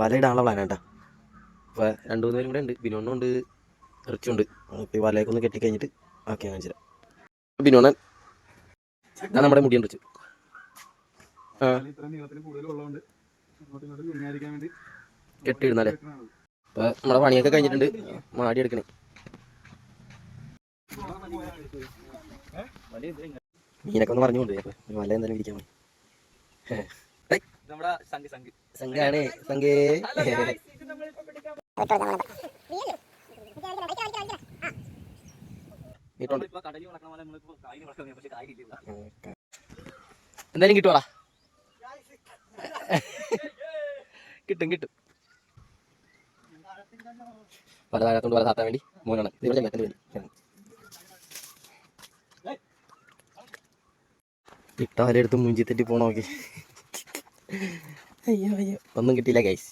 വല ഇടാനുള്ള പ്ലാൻ കേട്ടോ. അപ്പോൾ രണ്ട് മൂന്ന് പേരും കൂടെ ഉണ്ട്. ബിനോണ്ണും ഉണ്ട്. റിച്ചുണ്ട് അപ്പോൾ ഈ വലയൊക്കെ കെട്ടി കഴിഞ്ഞിട്ട് ബാക്കി കാണിച്ചു തരാം ബിനോണൻ ഇതാ നമ്മുടെ മുടിയൻ റിച്ചു കെട്ടിയിടുന്നല്ലേ അപ്പോൾ നമ്മുടെ പണിയൊക്കെ കഴിഞ്ഞിട്ടുണ്ട്. മാടി എടുക്കണേ. മീനൊക്കെ ഒന്ന് പറഞ്ഞുകൊണ്ട് അപ്പോൾ ഒരു വല എന്തായാലും ഇരിക്കാൻ മതി നമ്മുടെ സംഘ സംഘ സംഘാണ് സംഘേ എന്തായാലും കിട്ടുവാടാ? കിട്ടും കിട്ടും. പല താഴത്തോണ്ട് പല താത്താൻ വേണ്ടി മോനാണ്. ഇവിടെ ചെല്ലത്തിന് വേണ്ടി കിട്ടാൻ വല എടുത്ത് മുഞ്ചി തെറ്റി പോണോക്കെ അയ്യോ അയ്യോ. ഒന്നും കിട്ടിയില്ല ഗൈസ്